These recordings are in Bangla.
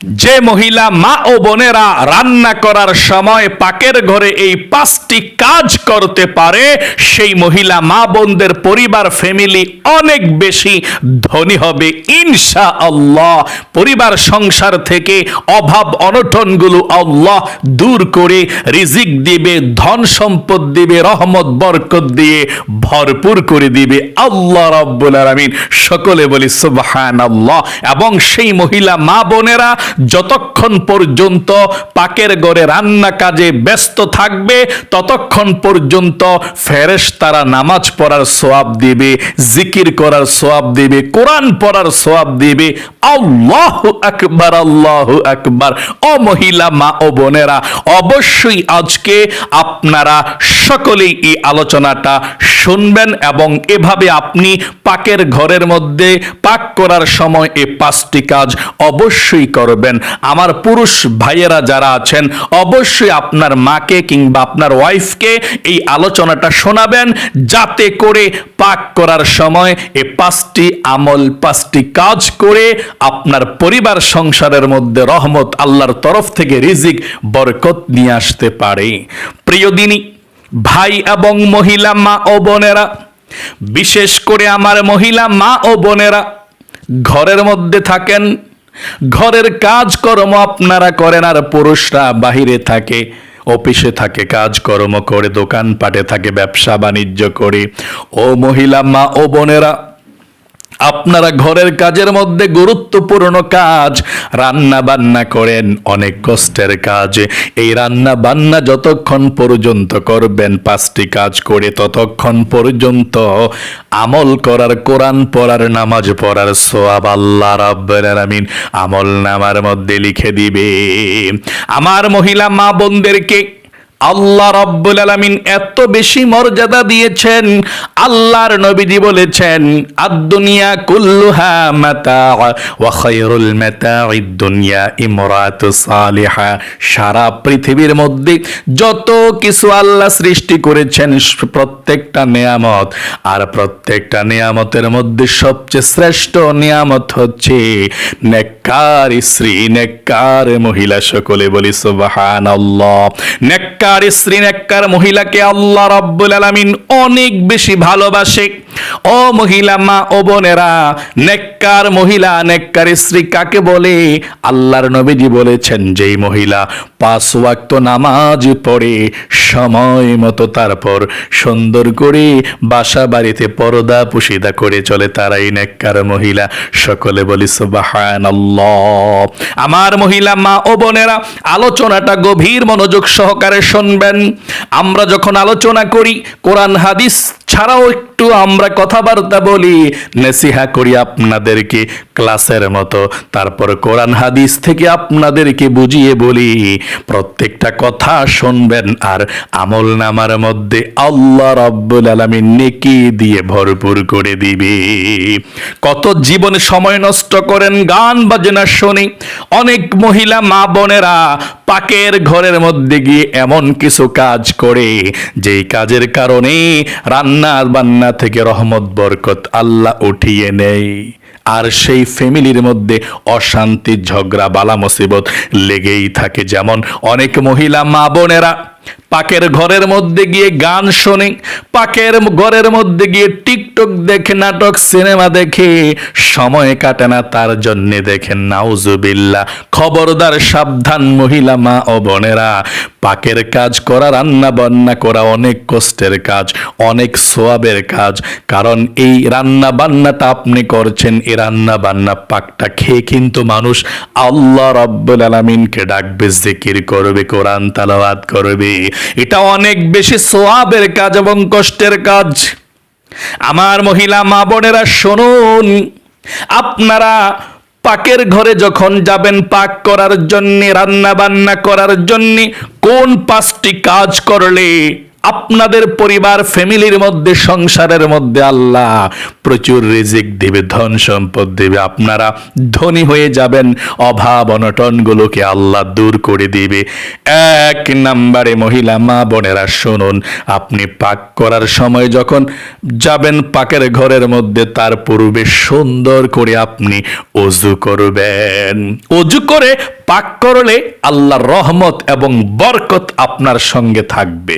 যে মহিলা মা ও বোনেরা রান্না করার সময় পাকের ঘরে এই পাঁচটি কাজ করতে পারে, সেই মহিলা মা বোনদের পরিবার ফ্যামিলি অনেক বেশি ধনী হবে ইনশা আল্লাহ পরিবার, সংসার থেকে অভাব অনটনগুলো আল্লাহ দূর করে রিজিক দিবে, ধন সম্পদ দিবে, রহমত, বরকত দিয়ে ভরপুর করে দিবে। আল্লাহ রাব্বুল আলামিন সকলে বলি সুবহানাল্লাহ। এবং সেই মহিলা মা বোনেরা যতক্ষণ পর্যন্ত পাকের ঘরে রান্না কাজে ব্যস্ত থাকবে, ততক্ষণ পর্যন্ত ফেরেশ তারা নামাজ পড়ার সোয়াব দিবে, জিকির করার সোয়াব দিবে, কোরআন পড়ার সোয়াব দিবে। আল্লাহ আকবার আল্লাহ আকবার। ও মহিলা, মা ও বোনেরা, অবশ্যই আজকে আপনারা সকলেই এই আলোচনাটা শুনবেন এবং এভাবে আপনি পাকের ঘরের মধ্যে পাক করার সময় এই পাঁচটি কাজ অবশ্যই করবেন। আমার পুরুষ ভাইয়েরা যারা আছেন, অবশ্যই আপনার মাকে কিংবা আপনার ওয়াইফকে এই আলোচনাটা শোনাবেন, যাতে করে পাক করার সময় এই পাঁচটি আমল, পাঁচটি কাজ করে আপনার পরিবার সংসারের মধ্যে রহমত আল্লাহর তরফ থেকে রিজিক, বরকত নিয়ে আসতে পারে। প্রিয় দিনী, ভাই এবং মহিলা, মা ও বোনেরা, বিশেষ করে আমার মহিলা, মা ও বোনেরা, ঘরের মধ্যে থাকেন ঘরের কাজকর্ম আপনারা করেন আর পুরুষরা বাহিরে থাকে, অফিসে থাকে, কাজকর্ম করে, দোকানপাটে থাকে, ব্যবসা বাণিজ্য করে। ও মহিলা, মা ও বোনেরা আপনারা ঘরের কাজের মধ্যে গুরুত্বপূর্ণ কাজ, রান্না বান্না করেন অনেক কষ্টের কাজ। এই রান্না বান্না যতক্ষণ পর্যন্ত করবেন, পাঁচটি কাজ করে ততক্ষণ পর্যন্ত আমল করার, কোরআন পড়ার, নামাজ পড়ার সোয়াব আল্লাহ রাব্বুল আমল নামার মধ্যে লিখে দিবে। আমার মহিলা মা বোনদেরকে আল্লাহ রব্বুল আলামিন এত বেশি মর্যাদা দিয়েছেন, আল্লাহর নবীজি বলেছেন, আদ-দুনিয়া কুল্লুহা মাতা ওয়া খায়রুল মাতা'id দুনিয়া ইমরাতু সালিহা। সারা পৃথিবীর মধ্যে যত কিছু আল্লাহ সৃষ্টি করেছেন, প্রত্যেকটা নিয়ামত। আর প্রত্যেকটা নিয়ামতের মধ্যে সবচেয়ে শ্রেষ্ঠ নিয়ামত হচ্ছে, নেককার স্ত্রী, নেককার মহিলা, সকলে বলি সুবহানাল্লাহ। নেককার স্ত্রী নেককার মহিলাকে আল্লাহ রাব্বুল আলামিন অনেক বেশি ভালোবাসে। ও মহিলা মা, ও বোনেরা, নেককার মহিলা, নেককার স্ত্রী কাকে বলে? আল্লাহর নবীজি বলেছেন, যেই মহিলা পাঁচ ওয়াক্ত নামাজ পড়ে, সময় মতো তারপর সুন্দর করে বাসা বাড়িতে পর্দা পুশিদা করে চলে, তারাই নেককার মহিলা। সকলে বলি, সুবহানাল্লাহ। আমার মহিলা মা, ও বোনেরা, আলোচনাটা গভীর মনোযোগ সহকারে শুনবেন। আমরা যখন আলোচনা করি, কোরআন, হাদিস ছাড়াও একটু আমরা কথাবার্তা বলি, নেসিহা করি আপনাদেরকে ক্লাসের মতো। তারপর কোরআন হাদিস থেকে আপনাদেরকে বুঝিয়ে বলি, প্রত্যেকটা কথা শুনবেন আর আমল নামার মধ্যে আল্লাহ রব্বুল আলামিন নেকি দিয়ে ভরপুর করে দিবে। কত জীবনে সময় নষ্ট করেন গান বাজনা শুনি, অনেক মহিলা মা বোনেরা পাকের ঘরের মধ্যে গিয়ে এমন কিছু কাজ করে, যেই কাজের কারণে রান্না বান্না থেকে রহমত, বরকত আল্লাহ উঠিয়ে নেয়। আর সেই ফ্যামিলির মধ্যে অশান্তি, ঝগড়া বালা মুসিবত লেগেই থাকে। যেমন অনেক মহিলা মা বোনেরা পাকের ঘরের মধ্যে গিয়ে গান শোনে, পাকের ঘরের মধ্যে গিয়ে টিকটক দেখে, নাটক, সিনেমা দেখে, সময় কাটে না তার জন্য দেখেন নাউজুবিল্লা খবরদার, সাবধান মহিলা মা ও বোনেরা, পাকের কাজ করা, রান্না বান্না করা অনেক কষ্টের কাজ, অনেক সোয়াবের কাজ, কারণ এই রান্না বান্নাটা আপনি করছেন এই রান্না বান্না পাকটা খেয়ে কিন্তু মানুষ আল্লাহ রব্বুল আলামিনকে ডাকবে, জিকির করবে, কোরআন তালাওয়াত করবে। এটা অনেক বেশি সোয়াবের কাজ এবং কষ্টের কাজ। আমার মহিলা, মা বোনেরা, শুনুন। আপনারা পাকের ঘরে যখন যাবেন পাক করার জন্যে রান্না বান্না করার জন্যে, কোন পাঁচটি কাজ করলে আপনাদের পরিবার, ফ্যামিলির মধ্যে, সংসারের মধ্যে আল্লাহ প্রচুর রিজিক দেবে, ধন সম্পদ দেবে। আপনারা ধনী হয়ে যাবেন, অভাব অনটনগুলোকে আল্লাহ দূর করে দিবে। এক নাম্বারে মহিলা, মা বোনেরা, শুনুন, আপনি পাক করার সময় যখন যাবেন পাকের ঘরের মধ্যে, তার পূর্বে সুন্দর করে আপনি অজু করবেন। অজু করে পাক করলে আল্লাহর রহমত এবং বরকত আপনার সঙ্গে থাকবে।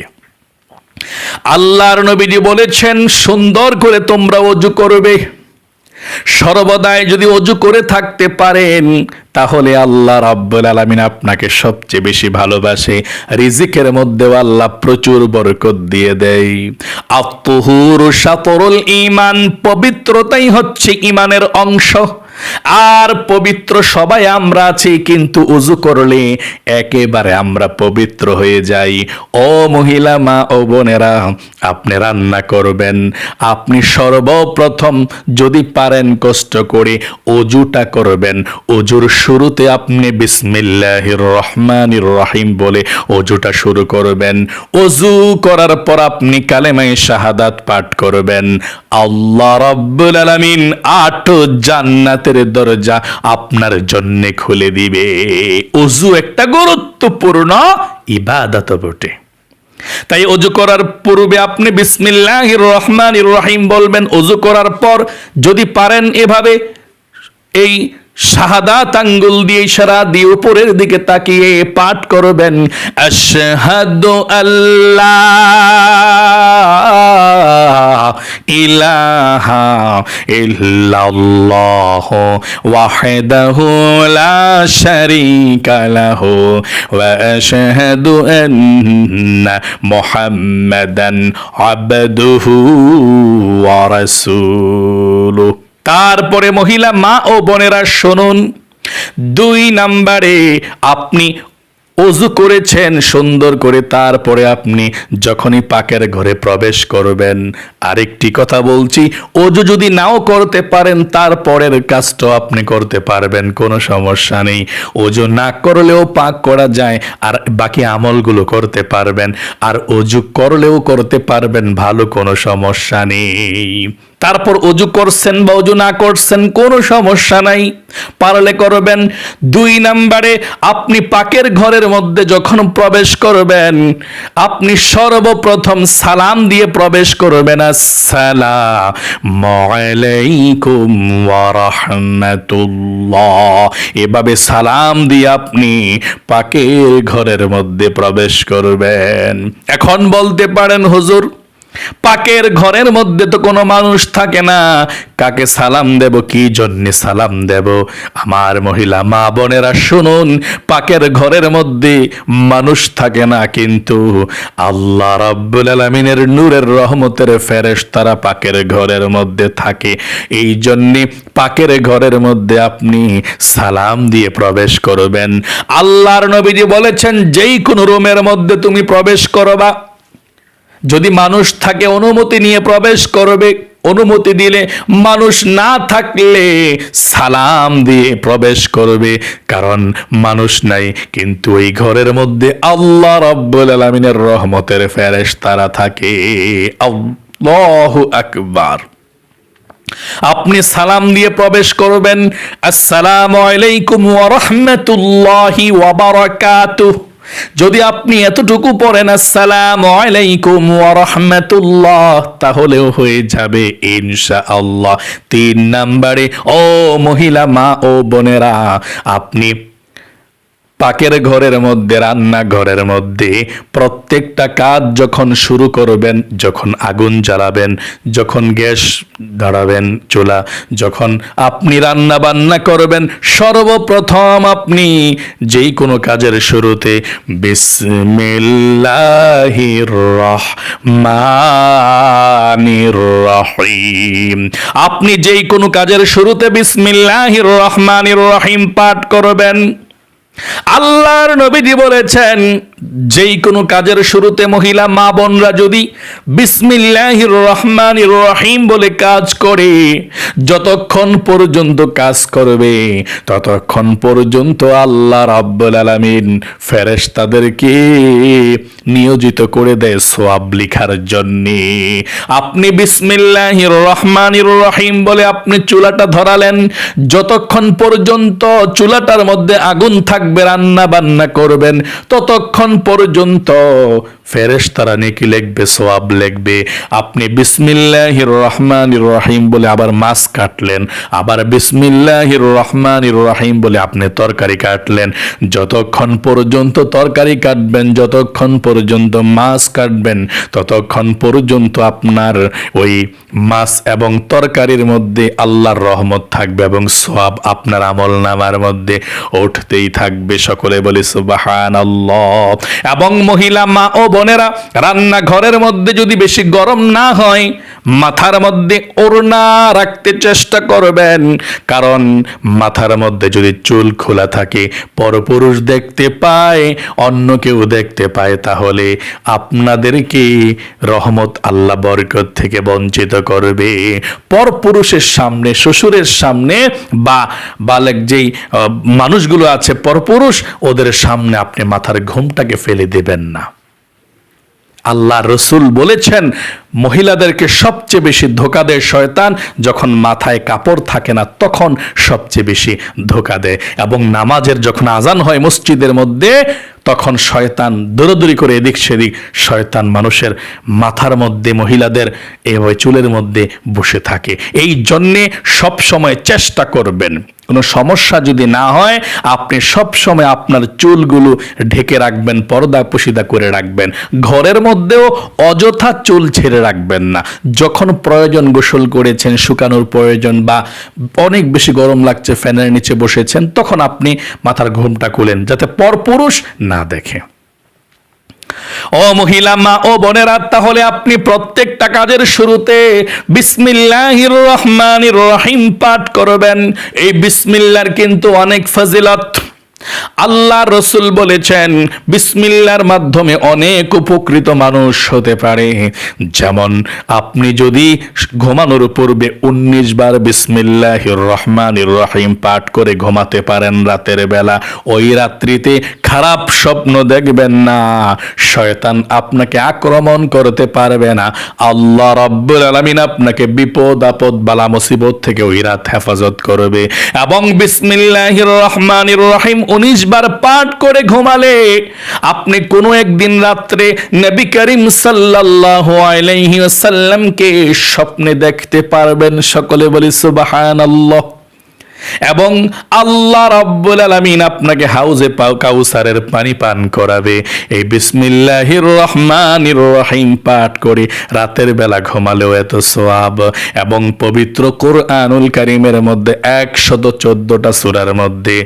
আল্লাহর নবীজি বলেছেন, সুন্দর করে তোমরা অজু করবে। সর্বদাই যদি অজু করে থাকতে পারেন, তাহলে আল্লাহ রাব্বুল আলামিন আপনাকে সবচেয়ে বেশি ভালোবাসে। রিজিকের মধ্যেও আল্লাহ প্রচুর বরকত দিয়ে দেয়। আত্মহুর ইমান পবিত্রতাই হচ্ছে ইমানের অংশ। আর পবিত্র সবাই আমরা আছি, কিন্তু উজু করলে একেবারে আমরা পবিত্র হয়ে যাই। ও মহিলা, মা ও বোনেরা, আপনি রান্না করবেন। আপনি সর্বপ্রথম যদি পারেন কষ্ট করে অজুটা করবেন। অজুর শুরুতে আপনি বিসমিল্লাহির রহমানির রহিম বলে অজুটা শুরু করবেন। অজু করার পর আপনি কালেমাই শাহাদাত পাঠ করবেন। আল্লাহ রাব্বুল আলামিন আট জান্নাতের দরজা আপনার জন্য খুলে দিবে। অজু একটা গুরুত্বপূর্ণ ইবাদত বটে। তাই অজু করার পূর্বে আপনি বিসমিল্লাহ রহমান রহিম বলবেন। অজু করার পর যদি পারেন এভাবে এই শাহাদাত আঙ্গুল দিয়ে ইশারা দিয়ে উপরের দিকে তাকিয়ে পাঠ করবেন। আশহাদু আল্লাহ ইলাহা আবদুহু তারপরে মহিলা মা ও বোনেরা শুনুন। দুই নাম্বারে আপনি অজু করেছেন, সুন্দর করে তারপরে আপনি যখনই পাকের ঘরে প্রবেশ করবেন। আরেকটি কথা বলছি অজু যদি নাও করতে পারেন, তারপরের কাজটা আপনি করতে পারবেন, কোনো সমস্যা নেই। অজু না করলেও পাক করা যায়, আর বাকি আমলগুলো করতে পারবেন। আর অজু করলেও করতে পারবেন, ভালো কোনো সমস্যা নেই। তারপর অজু করছেন বা অজু না করছেন, কোনো সমস্যা নাই। পারলে করবেন। দুই নাম্বারে, আপনি পাকের ঘরের মধ্যে যখন প্রবেশ করবেন, আপনি সর্বপ্রথম সালাম দিয়ে প্রবেশ করবেন। এভাবে সালাম দিয়ে আপনি পাকের ঘরের মধ্যে প্রবেশ করবেন। এখন বলতে পারেন, হুজুর পাকের ঘরের মধ্যে তো কোনো মানুষ থাকে না। কাকে সালাম দেব, কি জন্য সালাম দেব? আমার মহিলা, মা বোনেরা শুনুন, পাকের ঘরের মধ্যে মানুষ থাকে না কিন্তু আল্লাহ রাব্বুল আলমিনের নূরের রহমতের ফেরেশ তারা পাকের ঘরের মধ্যে থাকে। এই জন্যে পাকের ঘরের মধ্যে আপনি সালাম দিয়ে প্রবেশ করবেন। আল্লাহর নবীজি বলেছেন, যেই কোনো রুমের মধ্যে তুমি প্রবেশ করবা যদি মানুষ থাকে অনুমতি নিয়ে প্রবেশ করবে, অনুমতি দিলে মানুষ না থাকলে সালাম দিয়ে প্রবেশ করবে, কারণ মানুষ নাই, কিন্তু ওই ঘরের মধ্যে আল্লাহ রাব্বুল আলামিনের রহমতের ফেরেশ তারা থাকে। আল্লাহু আকবার। আপনি সালাম দিয়ে প্রবেশ করবেন, আসসালামু আলাইকুম ওয়া রাহমাতুল্লাহি ওয়া বারাকাতুহু। যদি আপনি এতটুকু পড়েন, আসসালাম আলাইকুম রাহমাতুল্লাহ তাহলেও হয়ে যাবে ইনশাআল্লাহ। তিন নম্বরে, ও মহিলা মা ও বোনেরা, আপনি পাকের ঘরের মধ্যে, রান্না ঘরের মধ্যে। প্রত্যেকটা কাজ যখন শুরু করবেন, যখন আগুন জ্বালাবেন, যখন গ্যাস দাঁড়াবেন চুলা, যখন আপনি রান্না বান্না করবেন, সর্বপ্রথম আপনি যেই কোনো কাজের শুরুতে বিসমিল্লাহির রহমানির রহিম। আপনি যেই কোনো কাজের শুরুতে বিসমিল্লাহির রহমানির রহিম পাঠ করবেন। আল্লাহর নবীজি বলেছেন যেই কোনো কাজের শুরুতে মহিলা মা বোনরা যদি বিসমিল্লাহির রহমানির রহিম বলে কাজ করে, যতক্ষণ পর্যন্ত কাজ করবে, ততক্ষণ পর্যন্ত আল্লাহ রাব্বুল আলামিন ফেরেশতাদেরকে নিয়োজিত করে দেয় সোয়াব লিখার জন্য। আপনি বিসমিল্লাহির রহমানির রহিম বলে আপনি চুলাটা ধরালেন, যতক্ষণ পর্যন্ত চুলাটার মধ্যে আগুন থাকবে রান্না বান্না করবেন, ততক্ষণ পর্যন্ত ফেরেশতারা নেকি লিখবে সোয়াব লিখবে। আপনি বিসমিল্লাহির রহমানির রহিম বলে আবার মাছ কাটলেন, আবার বিসমিল্লাহির রহমানির রহিম বলে আপনি তরকারি কাটলেন। যতক্ষণ পর্যন্ত তরকারি কাটবেন, যতক্ষণ পর্যন্ত মাছ কাটবেন, ততক্ষণ পর্যন্ত আপনার ওই মাছ এবং তরকারির মধ্যে আল্লাহর রহমত থাকবে এবং সোয়াব আপনার আমল নামার মধ্যে উঠতেই থাকবে। সকলে বলি সুবাহান এবং মহিলা মা ও বোনেরা রান্নাঘরের মধ্যে যদি বেশি গরম না হয় মাথার মধ্যে ওড়না রাখতে চেষ্টা করবেন। কারণ মাথার মধ্যে যদি চুল খোলা থাকে, পরপুরুষ দেখতে পায়, অন্য কেউ দেখতে পায়, তাহলে আপনাদেরকে রহমত আল্লাহ বরকত থেকে বঞ্চিত করবে। পরপুরুষের সামনে, শ্বশুরের সামনে বা বালেক যেই মানুষগুলো আছে পরপুরুষ, ওদের সামনে আপনি মাথার ঘুমটাকে ফেলে দেবেন না। আল্লাহ রসুল বলেছেন, মহিলাদেরকে সবচেয়ে বেশি ধোকা দেয় শয়তান, যখন মাথায় কাপড় থাকে না তখন সবচেয়ে বেশি ধোকা দেয়। এবং নামাজের যখন আজান হয় মসজিদের মধ্যে, তখন শয়তান দৌড়দৌড়ি করে এদিক সেদিক, শয়তান মানুষের মাথার মধ্যে, মহিলাদের এভাবে চুলের মধ্যে বসে থাকে। এই জন্যে সব সময় চেষ্টা করবেন। কোনো সমস্যা যদি না হয়, আপনি সব সময় আপনার চুলগুলো ঢেকে রাখবেন, পর্দা পুশিদা করে রাখবেন। ঘরের মধ্যেও অযথা চুল ছেড়ে রাখবেন না। যখন প্রয়োজন গোসল করেছেন, শুকানোর প্রয়োজন বা অনেক বেশি গরম লাগছে, ফ্যানের নিচে বসেছেন, তখন আপনি মাথার ঘুমটা খুলেন, যাতে পরপুরুষ না দেখে। ও মহিলা মা ও বোনেরা, তাহলে আপনি প্রত্যেকটা কাজের শুরুতে বিসমিল্লাহির রহমানির রহিম পাঠ করবেন। এই বিসমিল্লার কিন্তু অনেক ফজিলত। আল্লাহ রসুল বলেছেন, বিসমিল্লার মাধ্যমে অনেক উপকৃত মানুষ হতে পারে। যেমন, আপনি যদি ঘুমানোর পূর্বে উনিশ বার বিসমিল্লাহির রহমানির রহিম পাঠ করে ঘুমাতে পারেন রাতের বেলা, ওই রাত্রিতে খারাপ স্বপ্ন দেখবেন না। শয়তান আপনাকে আক্রমণ করতে পারবে না। আল্লাহ রব্বুল আলামিন আপনাকে বিপদ আপদ বালা মুসিবত থেকে ওই রাত হেফাজত করবে। এবং বিসমিল্লাহির রহমানির রহিম উনিশ বার পাঠ করে ঘুমালে আপনি কোনো একদিন রাত্রে নবী করিম সাল্লাল্লাহু আলাইহি ওয়াসাল্লামকে স্বপ্নে দেখতে পারবেন। সকলে বলি সুবহানাল্লাহ। এবং আল্লাহ রাব্বুল আলামিন আপনাকে হাউজে পাও কাউসারের পানি পান করাবে। এই বিসমিল্লাহির রহমানির রহিম পাঠ করে রাতের বেলা ঘুমালেও এত সোয়াব। এবং পবিত্র কোরআনুল কারিমের মধ্যে একশত চোদ্দটা সুরার মধ্যে,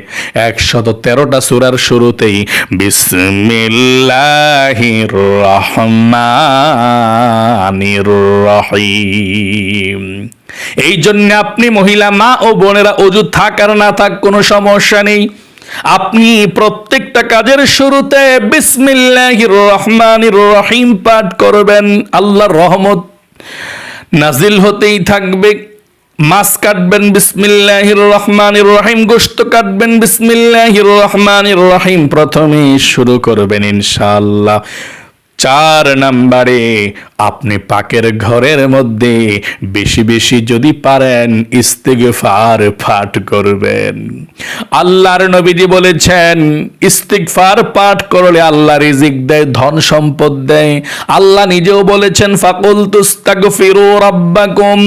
একশত তেরোটা সুরার শুরুতেই বিসমিল্লাহির রহমানির রহিম। এই জন্য আপনি মহিলা, মা ও বোনেরা অজু থাক আর না থাক, কোনো সমস্যা নেই। আপনি প্রত্যেকটা কাজের শুরুতে বিসমিল্লাহির রহমানির রহিম পাঠ করবেন। আল্লাহর রহমত নাজিল হতেই থাকবে। মাছ কাটবেন বিসমিল্লাহির রহমানির রহিম, গোশত কাটবেন বিসমিল্লাহির রহমানির রহিম। প্রথমে শুরু করবেন ইনশাআল্লাহ। চার নাম্বারে। আপনি পাকের ঘরের মধ্যে বেশি বেশি যদি পারেন ইস্তেগফার পাঠ করবেন। আল্লাহর নবীজি বলেছেন, ইস্তিগফার পাঠ করলে আল্লাহ রিজিক দেয়, ধন সম্পদ দেয়। আল্লাহ নিজেও বলেছেন ফাকুল তুস্তাগফিরু রাব্বাকুম।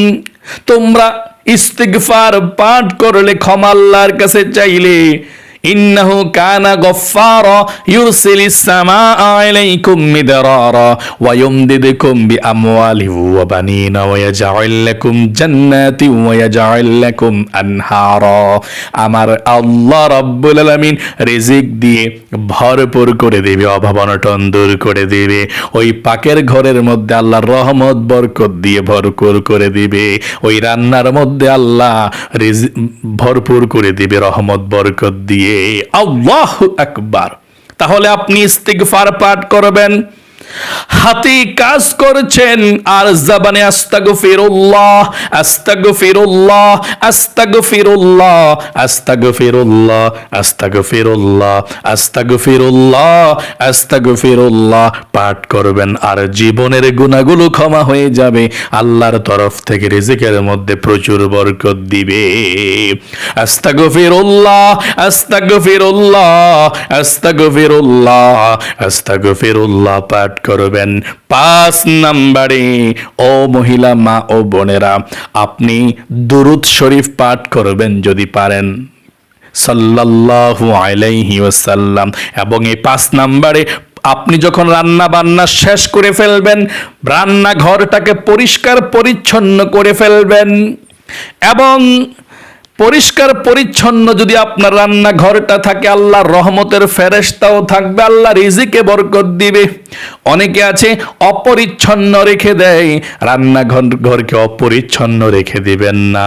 তোমরা ইস্তিগফার পাঠ করলে ক্ষমা আল্লাহর কাছে চাইলে ইন্নাহু কানা গফফারা ইউরসিলিস সামাআ আলাইকুম মিদরারা ওয়া ইউমদিদুকুম বিআমওয়ালিহি ওয়া বানিনা ওয়া ইয়াজআল লাকুম জান্নাতিন ওয়া ইয়াজআল লাকুম আনহারা। আমার আল্লাহ রাব্বুল আলামিন রিজিক দিয়ে ভরপুর করে দেবে, অভাব অনটন দূর করে দেবে। ওই পাকের ঘরের মধ্যে আল্লাহর রহমত, বরকত দিয়ে ভরপুর করে দিবে। ওই রান্নার মধ্যে আল্লাহ ভরপুর করে দিবে, রহমত, বরকত দিয়ে। আল্লাহ আকবার। তাহলে আপনি ইস্তিগফার পাঠ করবেন। হাতি কাজ করছেন আর জবানে আস্তাগফিরুল্লাহ আস্তাগফিরুল্লাহ আস্তাগফিরুল্লাহ আস্তাগফিরুল্লাহ আস্তাগফিরুল্লাহ আস্তাগফিরুল্লাহ আস্তাগফিরুল্লাহ পাঠ করবেন আর জীবনের গুনাহগুলো ক্ষমা হয়ে যাবে। আল্লাহর তরফ থেকে রিজিকের মধ্যে প্রচুর বরকত দিবে। আস্তাগফিরুল্লাহ আস্তাগফিরুল্লাহ আস্তাগফিরুল্লাহ আস্তাগফিরুল্লাহ পাঠ করবেন। পাঁচ নাম্বারে, ও মহিলা, মা ও বোনেরা, আপনি দুরুদ শরীফ পাঠ করবেন যদি পারেন। সাল্লাল্লাহু আলাইহি ওয়াসাল্লাম। এবং এই পাঁচ নাম্বারে আপনি যখন রান্না বান্না শেষ করে ফেলবেন রান্না ঘরটাকে পরিষ্কার পরিচ্ছন্ন করে ফেলবেন। এবং পরিষ্কার, পরিচ্ছন্ন যদি আপনার রান্না ঘরটা থাকে, আল্লাহর রহমতের ফেরেশতাও থাকবে আল্লাহ রিজিকে বরকত দিবে। অনেকে আছে অপরিচ্ছন্ন রেখে দেয় রান্নাঘর ঘরকে অপরিচ্ছন্ন রেখে দিবেন না।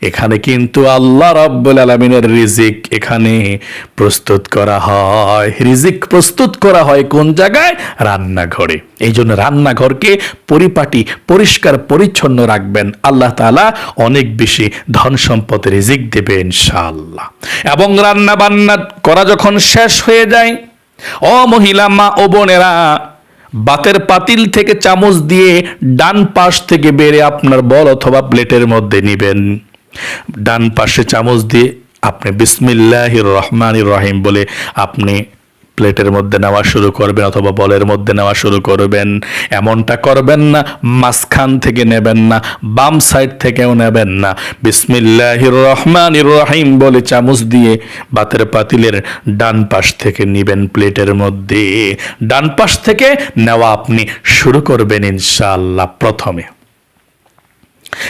এখানে কিন্তু আল্লাহ রাব্বুল আলামিনের রিজিক এখানে প্রস্তুত করা হয়। রিজিক প্রস্তুত করা হয় কোন জায়গায়? রান্নাঘরে। এই জন্য রান্নাঘরকে পরিপাটি, পরিষ্কার, পরিচ্ছন্ন রাখবেন। আল্লাহ তাআলা অনেক বেশি ধন সম্পদ রিজিক দেবে ইনশাআল্লাহ। এবং রান্না বান্না করা যখন শেষ হয়ে যায় ও মহিলা মা ও বোনেরা, বাতের পাতিল থেকে চামচ দিয়ে ডান পাশ থেকে বেড়ে আপনার বল অথবা প্লেটের মধ্যে নিবেন। ডান পাশে চামচ দিয়ে আপনি বিসমিল্লাহির রহমানির রহিম বলে আপনি প্লেটের মধ্যে নেওয়া শুরু করবেন অথবা বলের মধ্যে নেওয়া শুরু করবেন। এমনটা করবেন না, মাঝখান থেকে নেবেন না, বাম সাইড থেকেও নেবেন না। বিসমিল্লাহির রহমানির রহিম বলে চামচ দিয়ে বাতের পাতিলের ডান পাশ থেকে নিবেন প্লেটের মধ্যে। ডান পাশ থেকে নেওয়া আপনি শুরু করবেন ইনশাআল্লাহ প্রথমে।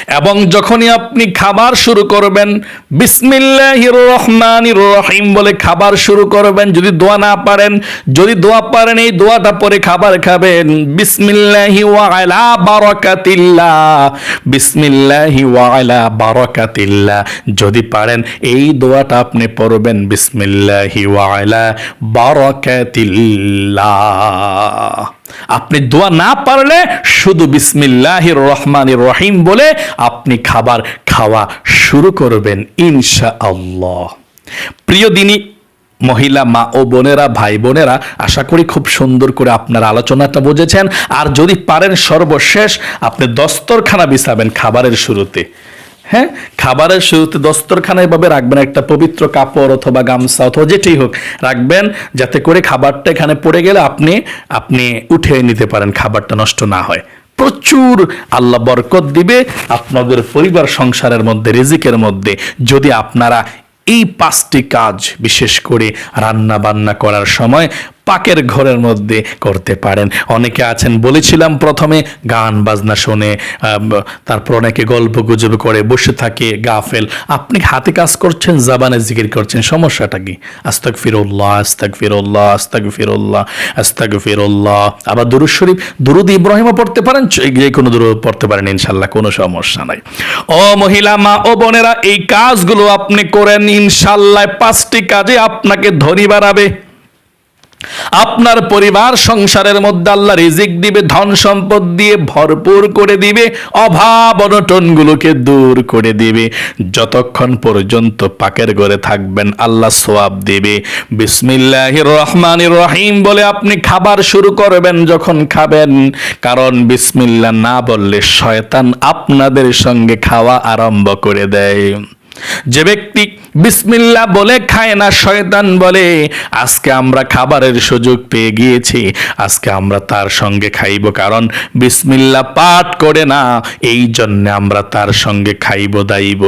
এবং যখনই আপনি খাবার শুরু করবেন, বিসমিল্লাহির রহমানির রহিম বলে খাবার শুরু করবেন, যদি দোয়া না পারেন, যদি দোয়া পারেন, এই দোয়াটা পরে খাবার খাবেন। বিসমিল্লাহি ওয়া আলা বারাকাতিল্লাহ, বিসমিল্লাহি ওয়া আলা বারাকাতিল্লাহ। যদি পারেন, এই দোয়াটা আপনি পড়বেন, বিসমিল্লাহি ওয়া আলা বারাকাতিল্লাহ। আপনি দোয়া না পারলে শুধু বিসমিল্লাহির রহমানির রহিম বলে আপনি খাবার খাওয়া শুরু করবেন ইনশা আল্লাহ প্রিয় দিনী, মহিলা, মা ও বোনেরা, ভাই বোনেরা, আশা করি খুব সুন্দর করে আপনার আলোচনাটা বুঝেছেন। আর যদি পারেন সর্বশেষ, আপনি দস্তরখানা বিছাবেন খাবারের শুরুতে। হ্যাঁ? খাবারের শুরুতে দস্তরখানা এভাবে রাখবেন, একটা পবিত্র কাপড় অথবা গামছা অথবা যেটাই হোক রাখবেন, যাতে করে খাবারটা এখানে পড়ে গেলে আপনি আপনি উঠে নিতে পারেন, খাবারটা নষ্ট না হয়। প্রচুর আল্লাহ বরকত দিবে আপনাদের পরিবার, সংসারের মধ্যে, রিজিকের মধ্যে। যদি আপনারা এই পাঁচটি কাজ, বিশেষ করে রান্না বান্না করার সময় পাকের ঘরের মধ্যে করতে পারেন। অনেকে আছেন, বলেছিলাম প্রথমে গান বাজনা শোনে তারপর অনেকে গল্প গুজব করে, বসে থাকে গাফেল। আপনি হাতে কাজ করছেন, জাবানে জিকির করছেন, সমস্যাটা কি? আস্তাক ফিরুল্লাহ আস্তাক ফিরুল্লাহ আস্তাক ফিরুল্লাহ আস্তাক ফিরুল্লাহ আবার দুরুদ শরীফ, দুরুদ ইব্রাহিমও পড়তে পারেন যে কোনো দুরুদ পড়তে পারেন ইনশাল্লাহ কোনো সমস্যা নাই। ও মহিলা, মা ও বোনেরা, এই কাজগুলো আপনি করেন ইনশাল্লাহ পাঁচটি কাজে আপনাকে ধনী বাড়াবে আপনার পরিবার সংসারের মধ্যে আল্লাহ রিজিক দিবে, ধন সম্পদ দিয়ে ভরপুর করে দিবে, অভাব অনটনগুলোকে দূর করে দিবে। যতক্ষণ পর্যন্ত পাকের ঘরে থাকবেন, আল্লাহ সোয়াব দিবে। বিসমিল্লাহির রহমানির রহিম বলে আপনি খাবার শুরু করবেন যখন খাবেন। কারণ বিসমিল্লাহ না বললে শয়তান আপনাদের সঙ্গে খাওয়া আরম্ভ করে দেয়। যে ব্যক্তি বিসমিল্লা বলে খায় না, শয়তান বলে, আজকে আমরা খাবারের সুযোগ পেয়ে গিয়েছি, আজকে আমরা তার সঙ্গে খাইব, কারণ বিসমিল্লা পাঠ করে না, এই জন্য আমরা তার সঙ্গে খাইব, দাইব।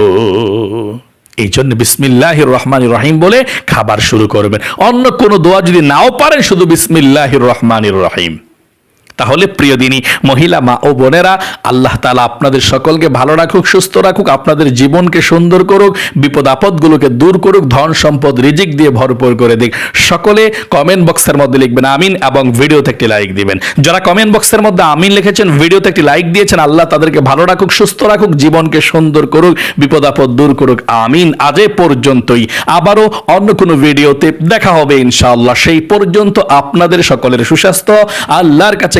এই জন্য বিসমিল্লাহ রহমান রহিম বলে খাবার শুরু করবেন। অন্য কোনো দোয়া যদি নাও পারেন, শুধু বিসমিল্লাহ রহমান রহিম। তাহলে প্রিয় দিনী, মহিলা মা ও বোনেরা, আল্লাহ তালা আপনাদের সকলকে ভালো রাখুক, সুস্থ রাখুক, আপনাদের জীবনকে সুন্দর করুক বিপদ আপদগুলোকে দূর করুক, ধন সম্পদ রিজিক দিয়ে ভরপুর করে দিক। সকলে কমেন্ট বক্সের মধ্যে লিখবেন আমিন এবং ভিডিওতে একটি লাইক দিবেন। যারা কমেন্ট বক্সের মধ্যে আমিন লিখেছেন, ভিডিওতে একটি লাইক দিয়েছেন, আল্লাহ তাদেরকে ভালো রাখুক, সুস্থ রাখুক, জীবনকে সুন্দর করুক বিপদ আপদ দূর করুক। আমিন। আজ পর্যন্তই। আবারও অন্য কোনো ভিডিওতে দেখা হবে ইনশাআল্লাহ। সেই পর্যন্ত আপনাদের সকলের সুস্বাস্থ্য, আল্লাহর কাছে